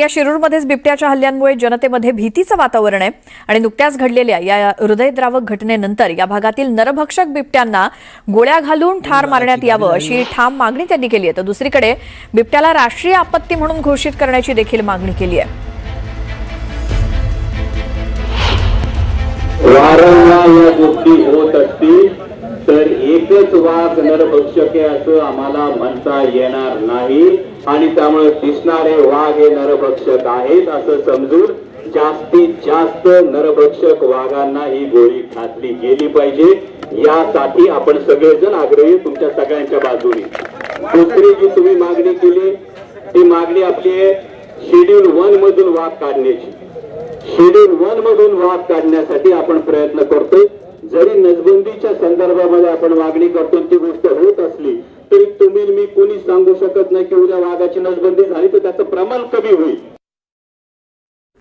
या शिरूरमध्येच बिबट्याच्या हल्ल्यांमुळे जनतेमध्ये भीतीचं वातावरण आहे आणि नुकत्याच घडलेल्या या हृदयद्रावक घटनेनंतर या भागातील नरभक्षक बिबट्यांना गोळ्या घालून ठार मारण्यात यावं अशी ठाम मागणी त्यांनी केली आहे. तर दुसरीकडे बिबट्याला राष्ट्रीय आपत्ती म्हणून घोषित करण्याची देखील मागणी केली आहे. वारंवार या गोष्टी होत असतील तर एकच वाघ नरभक्षक आहे असं आम्हाला म्हणता येणार नाही. आणि त्यामुळे दिसणारे वाघ हे नरभक्षक आहेत असं समजून जास्तीत जास्त नरभक्षक वाघांना ही गोळी घातली गेली पाहिजे. यासाठी आपण सगळेजण आग्रही तुमच्या सगळ्यांच्या बाजूने. दुसरी जी तुम्ही मागणी केली ती मागणी आपली आहे शेड्यूल वन मधून वाघ काढण्याची. शेड्यूल वन मधून वाघ काढण्यासाठी आपण प्रयत्न करतोय. जरी नसबंदीच्या संदर्भामध्ये आपण मागणी करतो ती गोष्ट होत असते सांगू शकत नाही की उद्या वाघाची नसबंदी झाली तर त्याचं प्रमाण कमी होईल.